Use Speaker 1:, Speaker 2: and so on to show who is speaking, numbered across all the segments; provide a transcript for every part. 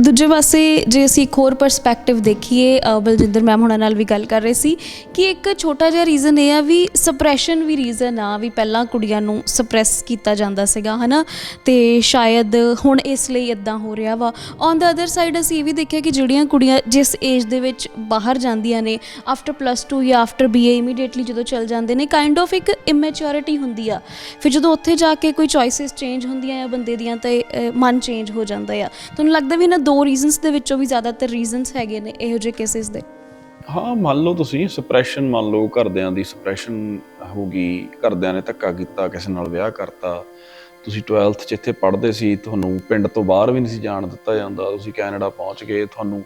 Speaker 1: ਦੂਜੇ ਪਾਸੇ ਜੇ ਅਸੀਂ ਇੱਕ ਹੋਰ ਪਰਸਪੈਕਟਿਵ ਦੇਖੀਏ ਅ, ਬਲਜਿੰਦਰ ਮੈਮ ਹੁਣਾਂ ਨਾਲ ਵੀ ਗੱਲ ਕਰ ਰਹੇ ਸੀ ਕਿ ਇੱਕ ਛੋਟਾ ਜਿਹਾ ਰੀਜ਼ਨ ਇਹ ਆ ਵੀ ਸਪਰੈਸ਼ਨ ਵੀ ਰੀਜ਼ਨ ਆ ਵੀ ਪਹਿਲਾਂ ਕੁੜੀਆਂ ਨੂੰ ਸਪਰੈਸ ਕੀਤਾ ਜਾਂਦਾ ਸੀਗਾ ਹਨਾ? ਤੇ ਸ਼ਾਇਦ ਹੁਣ ਇਸ ਲਈ ਇਦਾਂ ਹੋ ਰਿਹਾ ਵਾ। ਔਨ ਦਾ ਅਦਰ ਸਾਈਡ ਅਸੀਂ ਇਹ ਵੀ ਦੇਖਿਆ ਕਿ ਜਿਹੜੀਆਂ ਕੁੜੀਆਂ ਜਿਸ ਏਜ ਦੇ ਵਿੱਚ ਬਾਹਰ ਜਾਂਦੀਆਂ ਨੇ ਆਫਟਰ ਪਲੱਸ 2 ਜਾਂ ਆਫਟਰ ਬੀਏ ਇਮੀਡੀਏਟਲੀ ਜਦੋਂ ਚਲ ਜਾਂਦੇ ਨੇ ਕਾਈਂਡ ਆਫ ਇੱਕ ਇਮੈਚੁਰਿਟੀ ਹੁੰਦੀ ਆ। ਫਿਰ ਜਦੋਂ ਉੱਥੇ ਜਾ ਕੇ ਕੋਈ ਚੋਇਸਸ ਚੇਂਜ ਹੁੰਦੀਆਂ ਆ ਬੰਦੇ ਦੀਆਂ ਤੇ ਅ, ਮਨ ਚੇਂਜ ਹੋ ਜਾਂਦਾ ਆ। ਤੁਹਾਨੂੰ ਲੱਗਦਾ ਵੀ ਇਹਨਾਂ ਦੋ ਰੀਜ਼ਨਸ ਦੇ ਵਿੱਚੋਂ ਵੀ ਜ਼ਿਆਦਾਤਰ ਰੀਜ਼ਨਸ ਹੈਗੇ ਨੇ, ਇਹੋ ਜਿਹੇ ਕੇਸਿਸ ਦੇ।
Speaker 2: ਹਾਂ, ਮੰਨ ਲਓ ਤੁਸੀਂ ਸਪਰੈਸ਼ਨ ਮੰਨ ਲਓ ਘਰਦਿਆਂ ਦੀ ਸਪਰੈਸ਼ਨ ਹੋ ਗਈ, ਘਰਦਿਆਂ ਨੇ ਧੱਕਾ ਕੀਤਾ, ਕਿਸੇ ਨਾਲ ਵਿਆਹ ਕਰਤਾ। ਤੁਸੀਂ 12th ਚ ਇੱਥੇ ਪੜ੍ਹਦੇ ਸੀ, ਤੁਹਾਨੂੰ ਪਿੰਡ ਤੋਂ ਬਾਹਰ ਵੀ ਨਹੀਂ ਸੀ ਜਾਣ ਦਿੱਤਾ ਜਾਂਦਾ। ਤੁਸੀਂ ਕੈਨੇਡਾ ਪਹੁੰਚ ਗਏ, ਤੁਹਾਨੂੰ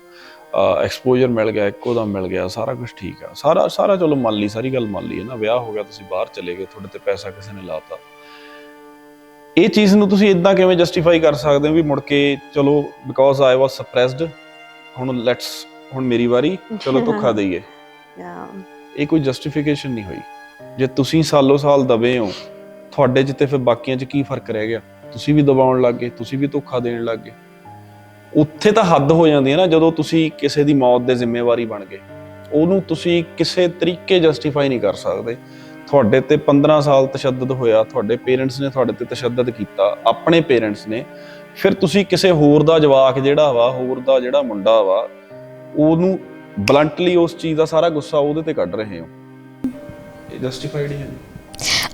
Speaker 2: ਐਕਸਪੋਜ਼ਰ ਮਿਲ ਗਿਆ, ਇੱਕੋ ਦਮ ਮਿਲ ਗਿਆ, ਸਾਰਾ ਕੁਝ ਠੀਕ ਆ। ਸਾਰਾ ਸਾਰਾ ਚਲੋ ਮੰਨ ਲਈ, ਸਾਰੀ ਗੱਲ ਮੰਨ ਲਈ ਹੈ ਨਾ। ਵਿਆਹ ਹੋ ਗਿਆ, ਤੁਸੀਂ ਬਾਹਰ ਚਲੇ ਗਏ, ਤੁਹਾਡੇ ਤੇ ਪੈਸਾ ਕਿਸੇ ਨੇ ਲਾਤਾ। ਇਹ ਚੀਜ਼ ਨੂੰ ਤੁਸੀਂ ਇਦਾਂ ਕਿਵੇਂ ਜਸਟੀਫਾਈ ਕਰ ਸਕਦੇ ਹੋ ਵੀ ਮੁੜ ਕੇ ਚਲੋ ਬਿਕੋਜ਼ ਆਈ ਵਾਸ ਸਪਰੈਸਡ ਹੁਣ ਲੈਟਸ ਹੁਣ ਮੇਰੀ ਵਾਰੀ ਚਲੋ ਧੋਖਾ ਦਈਏ. ਇਹ ਕੋਈ ਜਸਟੀਫਿਕੇਸ਼ਨ ਨਹੀਂ ਹੋਈ। ਜੇ ਤੁਸੀਂ ਸਾਲੋ ਸਾਲ ਦਬੇ ਹੋ ਤੁਹਾਡੇ 'ਚ ਤੇ ਫਿਰ ਬਾਕੀਆਂ 'ਚ ਕੀ ਫ਼ਰਕ ਰਹਿ ਗਿਆ? ਤੁਸੀਂ ਵੀ ਦਬਾਉਣ ਲੱਗ ਗਏ ਤੁਸੀਂ ਵੀ ਧੋਖਾ ਦੇਣ ਲੱਗ ਗਏ। ਉੱਥੇ ਤਾਂ ਹੱਦ ਹੋ ਜਾਂਦੀ ਹੈ ਨਾ ਜਦੋਂ ਤੁਸੀਂ ਕਿਸੇ ਦੀ ਮੌਤ ਦੇ ਜ਼ਿੰਮੇਵਾਰੀ ਬਣ ਗਏ। ਉਹਨੂੰ ਤੁਸੀਂ ਕਿਸੇ ਤਰੀਕੇ ਜਸਟੀਫਾਈ ਨਹੀਂ ਕਰ ਸਕਦੇ। ਤੁਹਾਡੇ ਤੇ 15 ਸਾਲ ਤਸ਼ੱਦਦ ਹੋਇਆ, ਤੁਹਾਡੇ ਪੇਰੈਂਟਸ ਨੇ ਤੁਹਾਡੇ ਤੇ ਤਸ਼ੱਦਦ ਕੀਤਾ, ਆਪਣੇ ਪੇਰੈਂਟਸ ਨੇ, ਫਿਰ ਤੁਸੀਂ ਕਿਸੇ ਹੋਰ ਦਾ ਜਵਾਕ ਜਿਹੜਾ ਵਾ, ਹੋਰ ਦਾ ਜਿਹੜਾ ਮੁੰਡਾ ਵਾ, ਉਹਨੂੰ ਬਲੰਟਲੀ ਉਸ ਚੀਜ਼ ਦਾ ਸਾਰਾ ਗੁੱਸਾ ਉਹਦੇ ਤੇ ਕੱਢ ਰਹੇ ਹੋ। ਇਹ ਜਸਟੀਫਾਈਡ ਹੀ ਹੈ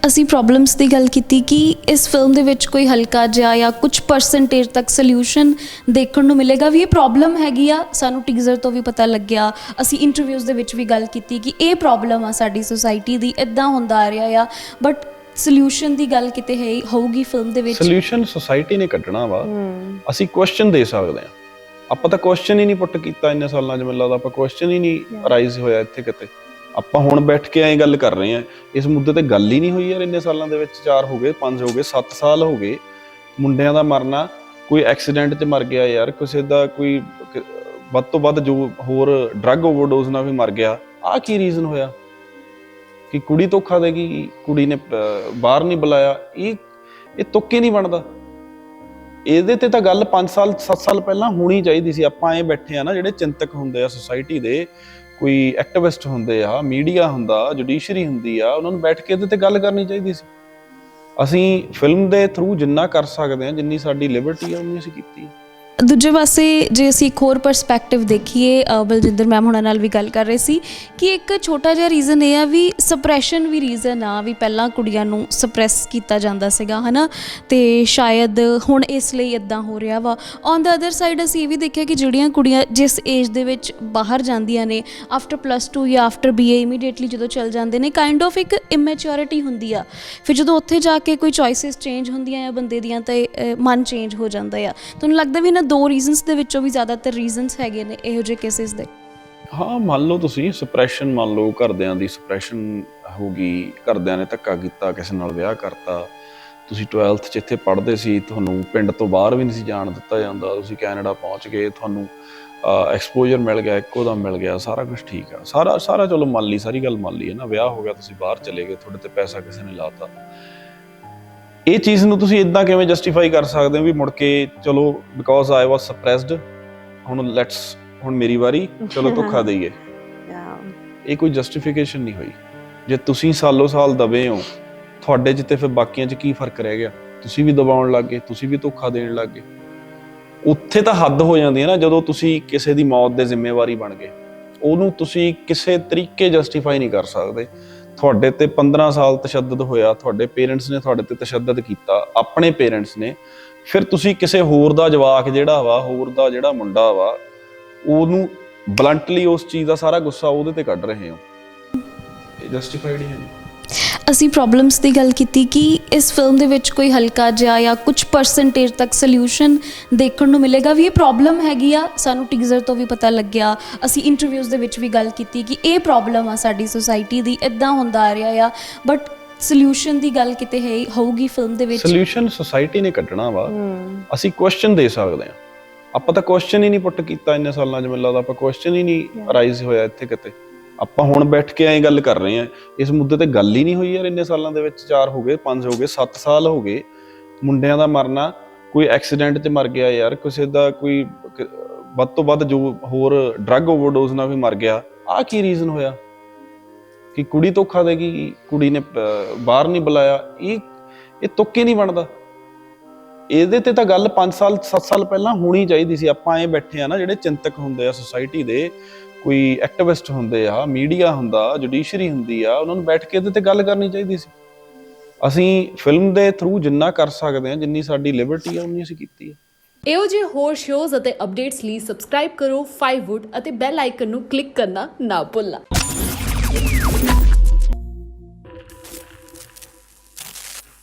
Speaker 1: ਅਸੀਂ ਪ੍ਰੋਬਲਮਸ ਦੀ ਗੱਲ ਕੀਤੀ ਕਿ ਇਸ ਫਿਲਮ ਦੇ ਵਿੱਚ ਕੋਈ ਹਲਕਾ ਜਿਹਾ ਜਾਂ ਕੁਝ ਪਰਸੈਂਟੇਜ ਤੱਕ ਸੋਲੂਸ਼ਨ ਦੇਖਣ ਨੂੰ ਮਿਲੇਗਾ ਵੀ ਇਹ ਪ੍ਰੋਬਲਮ ਹੈਗੀ ਆ ਸਾਨੂੰ ਟੀਜ਼ਰ ਤੋਂ ਵੀ ਪਤਾ ਲੱਗਿਆ। ਅਸੀਂ ਇੰਟਰਵਿਊਜ਼ ਦੇ ਵਿੱਚ ਵੀ ਗੱਲ ਕੀਤੀ ਕਿ ਇਹ ਪ੍ਰੋਬਲਮ ਆ ਸਾਡੀ ਸੋਸਾਇਟੀ ਦੀ ਇਦਾਂ ਹੁੰਦਾ ਆ ਰਿਹਾ ਆ। ਬਟ ਸੋਲੂਸ਼ਨ ਦੀ ਗੱਲ ਕਿਤੇ ਹੈ ਹੋਊਗੀ ਫਿਲਮ ਦੇ ਵਿੱਚ।
Speaker 2: ਸੋਲੂਸ਼ਨ ਸੋਸਾਇਟੀ ਨੇ ਕੱਢਣਾ ਵਾ. ਅਸੀਂ ਕੁਐਸਚਨ ਦੇ ਸਕਦੇ ਹਾਂ। ਆਪਾਂ ਤਾਂ ਕੁਐਸਚਨ ਹੀ ਨਹੀਂ ਪੁੱਟ ਕੀਤਾ ਇੰਨੇ ਸਾਲਾਂ 'ਚ ਮੈਨੂੰ ਲੱਗਦਾ ਆਪਾਂ ਕੁਐਸਚਨ ਹੀ ਨਹੀਂ ਅਰਾਈਜ਼ ਹੋਇਆ ਇੱਥੇ ਕਿਤੇ। ਆਪਾਂ ਹੁਣ ਬੈਠ ਕੇ ਐਂ ਗੱਲ ਕਰ ਰਹੇ ਹਾਂ। ਇਸ ਮੁੱਦੇ ਤੇ ਗੱਲ ਹੀ ਨਹੀਂ ਹੋਈ ਯਾਰ ਇੰਨੇ ਸਾਲਾਂ ਦੇ ਵਿੱਚ 4 ਹੋ ਗਏ 5 ਹੋ ਗਏ 7 ਸਾਲ ਹੋ ਗਏ। ਮੁੰਡਿਆਂ ਦਾ ਮਰਨਾ, ਕੋਈ ਐਕਸੀਡੈਂਟ 'ਚ ਮਰ ਗਿਆ ਯਾਰ, ਕਿਸੇ ਦਾ ਕੋਈ ਵੱਧ ਤੋਂ ਵੱਧ ਜੋ ਹੋਰ ਡਰੱਗ ਓਵਰਡੋਜ਼ ਨਾਲ ਵੀ ਮਰ ਗਿਆ, ਆਹ ਕੀ ਰੀਜ਼ਨ ਹੋਇਆ? ਕਿ ਕੁੜੀ ਧੋਖਾ ਦੇਗੀ ਕੁੜੀ ਨੇ ਬਾਹਰ ਨਹੀਂ ਬੁਲਾਇਆ, ਇਹ ਇਹ ਤੁੱਕੇ ਨਹੀਂ ਬਣਦਾ। ਇਹਦੇ ਤੇ ਤਾਂ ਗੱਲ 5 ਸਾਲ 7 ਸਾਲ ਪਹਿਲਾਂ ਹੋਣੀ ਚਾਹੀਦੀ ਸੀ। ਆਪਾਂ ਐ ਬੈਠੇ ਆ ਨਾ, ਜਿਹੜੇ ਚਿੰਤਕ ਹੁੰਦੇ ਆ ਸੋਸਾਇਟੀ ਦੇ ਕੋਈ ਐਕਟਿਵਿਸਟ ਹੁੰਦੇ ਆ ਮੀਡੀਆ ਹੁੰਦਾ ਜੁਡੀਸ਼ਰੀ ਹੁੰਦੀ ਆ, ਉਹਨਾਂ ਨੂੰ ਬੈਠ ਕੇ ਇਹਦੇ ਤੇ ਗੱਲ ਕਰਨੀ ਚਾਹੀਦੀ ਸੀ। ਅਸੀਂ ਫਿਲਮ ਦੇ ਥਰੂ ਜਿੰਨਾ ਕਰ ਸਕਦੇ ਹਾਂ, ਜਿੰਨੀ ਸਾਡੀ ਲਿਬਰਟੀ ਆ, ਉਨੀ ਅਸੀਂ ਕੀਤੀ।
Speaker 1: ਦੂਜੇ ਪਾਸੇ ਜੇ ਅਸੀਂ ਇੱਕ ਹੋਰ ਪਰਸਪੈਕਟਿਵ ਦੇਖੀਏ ਅ, ਬਲਜਿੰਦਰ ਮੈਮ ਹੁਣਾਂ ਨਾਲ ਵੀ ਗੱਲ ਕਰ ਰਹੇ ਸੀ ਕਿ ਇੱਕ ਛੋਟਾ ਜਿਹਾ ਰੀਜ਼ਨ ਇਹ ਆ ਵੀ ਸਪਰੈਸ਼ਨ ਵੀ ਰੀਜ਼ਨ ਆ ਵੀ ਪਹਿਲਾਂ ਕੁੜੀਆਂ ਨੂੰ ਸਪਰੈਸ ਕੀਤਾ ਜਾਂਦਾ ਸੀਗਾ ਹਨਾ? ਤੇ ਸ਼ਾਇਦ ਹੁਣ ਇਸ ਲਈ ਇਦਾਂ ਹੋ ਰਿਹਾ ਵਾ। ਔਨ ਦਾ ਅਦਰ ਸਾਈਡ ਅਸੀਂ ਇਹ ਵੀ ਦੇਖਿਆ ਕਿ ਜਿਹੜੀਆਂ ਕੁੜੀਆਂ ਜਿਸ ਏਜ ਦੇ ਵਿੱਚ ਬਾਹਰ ਜਾਂਦੀਆਂ ਨੇ ਆਫਟਰ ਪਲੱਸ 2 ਜਾਂ ਆਫਟਰ ਬੀਏ ਇਮੀਡੀਏਟਲੀ ਜਦੋਂ ਚਲ ਜਾਂਦੇ ਨੇ ਕਾਈਂਡ ਆਫ ਇੱਕ ਇਮੈਚੁਰਿਟੀ ਹੁੰਦੀ ਆ। ਫਿਰ ਜਦੋਂ ਉੱਥੇ ਜਾ ਕੇ ਕੋਈ ਚੋਇਸਸ ਚੇਂਜ ਹੁੰਦੀਆਂ ਆ ਬੰਦੇ ਦੀਆਂ ਤੇ ਅ, ਮਨ ਚੇਂਜ ਹੋ ਜਾਂਦਾ ਆ। ਤੁਹਾਨੂੰ ਲੱਗਦਾ ਵੀ ਇਹਨਾਂ ਦੋ ਰੀਜ਼ਨਸ ਦੇ ਵਿੱਚੋਂ ਵੀ ਜ਼ਿਆਦਾਤਰ ਰੀਜ਼ਨਸ ਹੈਗੇ ਨੇ, ਇਹੋ ਜਿਹੇ ਕੇਸਿਸ ਦੇ।
Speaker 2: ਹਾਂ, ਮੰਨ ਲਓ ਤੁਸੀਂ ਸਪਰੈਸ਼ਨ ਮੰਨ ਲਓ, ਘਰਦਿਆਂ ਦੀ ਸਪਰੈਸ਼ਨ ਹੋ ਗਈ ਘਰਦਿਆਂ ਨੇ ਧੱਕਾ ਕੀਤਾ, ਕਿਸੇ ਨਾਲ ਵਿਆਹ ਕਰਤਾ। ਤੁਸੀਂ 12th ਚ ਇੱਥੇ ਪੜ੍ਹਦੇ ਸੀ, ਤੁਹਾਨੂੰ ਪਿੰਡ ਤੋਂ ਬਾਹਰ ਵੀ ਨਹੀਂ ਸੀ ਜਾਣ ਦਿੱਤਾ ਜਾਂਦਾ। ਤੁਸੀਂ ਕੈਨੇਡਾ ਪਹੁੰਚ ਗਏ, ਤੁਹਾਨੂੰ ਐਕਸਪੋਜ਼ਰ ਮਿਲ ਗਿਆ, ਇੱਕੋ ਦਾ ਮਿਲ ਗਿਆ, ਸਾਰਾ ਕੁਝ ਠੀਕ ਆ। ਸਾਰਾ ਸਾਰਾ ਚਲੋ ਮੰਨ ਲਈ, ਸਾਰੀ ਗੱਲ ਮੰਨ ਲਈ ਹੈ ਨਾ, ਵਿਆਹ ਹੋ ਗਿਆ, ਤੁਸੀਂ ਬਾਹਰ ਚਲੇ ਗਏ, ਤੁਹਾਡੇ ਤੇ ਪੈਸਾ ਕਿਸੇ ਨੇ ਲਾਤਾ। ਇਹ ਚੀਜ਼ ਨੂੰ ਤੁਸੀਂ ਇਦਾਂ ਕਿਵੇਂ ਜਸਟੀਫਾਈ ਕਰ ਸਕਦੇ ਹੋ ਵੀ ਮੁੜ ਕੇ ਚਲੋ ਬਿਕੋਜ਼ ਆਈ ਵਾਸ ਸਪਰੈਸਡ ਹੁਣ ਲੈਟਸ ਹੁਣ ਮੇਰੀ ਵਾਰੀ ਚਲੋ ਧੋਖਾ ਦਈਏ. ਇਹ ਕੋਈ ਜਸਟੀਫਿਕੇਸ਼ਨ ਨਹੀਂ ਹੋਈ। ਜੇ ਤੁਸੀਂ ਸਾਲੋ ਸਾਲ ਦਬੇ ਹੋ ਤੁਹਾਡੇ 'ਚ ਤੇ ਫਿਰ ਬਾਕੀਆਂ 'ਚ ਕੀ ਫ਼ਰਕ ਰਹਿ ਗਿਆ? ਤੁਸੀਂ ਵੀ ਦਬਾਉਣ ਲੱਗ ਗਏ ਤੁਸੀਂ ਵੀ ਧੋਖਾ ਦੇਣ ਲੱਗ ਗਏ। ਉੱਥੇ ਤਾਂ ਹੱਦ ਹੋ ਜਾਂਦੀ ਹੈ ਨਾ ਜਦੋਂ ਤੁਸੀਂ ਕਿਸੇ ਦੀ ਮੌਤ ਦੇ ਜ਼ਿੰਮੇਵਾਰੀ ਬਣ ਗਏ। ਉਹਨੂੰ ਤੁਸੀਂ ਕਿਸੇ ਤਰੀਕੇ ਜਸਟੀਫਾਈ ਨਹੀਂ ਕਰ ਸਕਦੇ। ਤੁਹਾਡੇ ਤੇ 15 ਸਾਲ ਤਸ਼ੱਦਦ ਹੋਇਆ, ਤੁਹਾਡੇ ਪੇਰੈਂਟਸ ਨੇ ਤੁਹਾਡੇ ਤੇ ਤਸ਼ੱਦਦ ਕੀਤਾ, ਆਪਣੇ ਪੇਰੈਂਟਸ ਨੇ, ਫਿਰ ਤੁਸੀਂ ਕਿਸੇ ਹੋਰ ਦਾ ਜਵਾਕ ਜਿਹੜਾ ਵਾ, ਹੋਰ ਦਾ ਜਿਹੜਾ ਮੁੰਡਾ ਵਾ, ਉਹਨੂੰ ਬਲੰਟਲੀ ਉਸ ਚੀਜ਼ ਦਾ ਸਾਰਾ ਗੁੱਸਾ ਉਹਦੇ ਤੇ ਕੱਢ ਰਹੇ ਹੋ। ਜਸਟੀਫਾਈਡ ਹੀ ਹੈ
Speaker 1: ਅਸੀਂ ਪ੍ਰੋਬਲਮਸ ਦੀ ਗੱਲ ਕੀਤੀ ਕਿ ਇਸ ਫਿਲਮ ਦੇ ਵਿੱਚ ਕੋਈ ਹਲਕਾ ਜਿਹਾ ਜਾਂ ਕੁਝ ਪਰਸੈਂਟੇਜ ਤੱਕ ਸੋਲੂਸ਼ਨ ਦੇਖਣ ਨੂੰ ਮਿਲੇਗਾ ਵੀ ਇਹ ਪ੍ਰੋਬਲਮ ਹੈਗੀ ਆ ਸਾਨੂੰ ਟੀਜ਼ਰ ਤੋਂ ਵੀ ਪਤਾ ਲੱਗਿਆ। ਅਸੀਂ ਇੰਟਰਵਿਊਜ਼ ਦੇ ਵਿੱਚ ਵੀ ਗੱਲ ਕੀਤੀ ਕਿ ਇਹ ਪ੍ਰੋਬਲਮ ਆ ਸਾਡੀ ਸੋਸਾਇਟੀ ਦੀ ਇਦਾਂ ਹੁੰਦਾ ਆ ਰਿਹਾ ਆ। ਬਟ ਸੋਲੂਸ਼ਨ ਦੀ ਗੱਲ ਕਿਤੇ ਹੈ ਹੋਊਗੀ ਫਿਲਮ ਦੇ ਵਿੱਚ।
Speaker 2: ਸੋਲੂਸ਼ਨ ਸੋਸਾਇਟੀ ਨੇ ਕੱਢਣਾ ਵਾ. ਅਸੀਂ ਕੁਐਸਚਨ ਦੇ ਸਕਦੇ ਹਾਂ। ਆਪਾਂ ਤਾਂ ਕੁਐਸਚਨ ਹੀ ਨਹੀਂ ਪੁੱਟ ਕੀਤਾ ਇੰਨੇ ਸਾਲਾਂ 'ਚ ਮੈਨੂੰ ਲੱਗਦਾ ਆਪਾਂ ਕੁਐਸਚਨ ਹੀ ਨਹੀਂ ਅਰਾਈਜ਼ ਹੋਇਆ ਇੱਥੇ ਕਿਤੇ। ਆਪਾਂ ਹੁਣ ਬੈਠ ਕੇ ਐਂ ਗੱਲ ਕਰ ਰਹੇ ਹਾਂ। ਇਸ ਮੁੱਦੇ ਤੇ ਗੱਲ ਹੀ ਨਹੀਂ ਹੋਈ ਯਾਰ ਇੰਨੇ ਸਾਲਾਂ ਦੇ ਵਿੱਚ 4 ਹੋ ਗਏ 5 ਹੋ ਗਏ 7 ਸਾਲ ਹੋ ਗਏ। ਮੁੰਡਿਆਂ ਦਾ ਮਰਨਾ, ਕੋਈ ਐਕਸੀਡੈਂਟ 'ਚ ਮਰ ਗਿਆ ਯਾਰ, ਕਿਸੇ ਦਾ ਕੋਈ ਵੱਧ ਤੋਂ ਵੱਧ ਜੋ ਹੋਰ ਡਰੱਗ ਓਵਰਡੋਜ਼ ਨਾਲ ਵੀ ਮਰ ਗਿਆ, ਆਹ ਕੀ ਰੀਜ਼ਨ ਹੋਇਆ? ਕਿ ਕੁੜੀ ਧੋਖਾ ਦੇਗੀ ਕੁੜੀ ਨੇ ਬਾਹਰ ਨਹੀਂ ਬੁਲਾਇਆ, ਇਹ ਇਹ ਤੁੱਕੇ ਨਹੀਂ ਬਣਦਾ। ਇਹਦੇ ਤੇ ਤਾਂ ਗੱਲ 5 ਸਾਲ 7 ਸਾਲ ਪਹਿਲਾਂ ਹੋਣੀ ਚਾਹੀਦੀ ਸੀ। ਆਪਾਂ ਐ ਬੈਠੇ ਆ ਨਾ, ਜਿਹੜੇ ਚਿੰਤਕ ਹੁੰਦੇ ਆ ਸੁਸਾਇਟੀ ਦੇ ਕੋਈ ਐਕਟਿਵਿਸਟ ਹੁੰਦੇ ਆ ਮੀਡੀਆ ਹੁੰਦਾ ਜੁਡੀਸ਼ਰੀ ਹੁੰਦੀ ਆ, ਉਹਨਾਂ ਨੂੰ ਬੈਠ ਕੇ ਇਹਦੇ ਤੇ ਗੱਲ ਕਰਨੀ ਚਾਹੀਦੀ ਸੀ। ਅਸੀਂ ਫਿਲਮ ਦੇ ਥਰੂ ਜਿੰਨਾ ਕਰ ਸਕਦੇ ਹਾਂ, ਜਿੰਨੀ ਸਾਡੀ ਲਿਬਰਟੀ ਆ, ਉਨੀ ਅਸੀਂ ਕੀਤੀ ਹੈ
Speaker 3: ਇਹੋ ਜਿਹੇ ਹੋਰ ਸ਼ੋਜ਼ ਅਤੇ ਅਪਡੇਟਸ ਲਈ ਸਬਸਕ੍ਰਾਈਬ ਕਰੋ 5wood ਅਤੇ ਬੈਲ ਆਈਕਨ ਨੂੰ ਕਲਿੱਕ ਕਰਨਾ ਨਾ ਭੁੱਲਣਾ।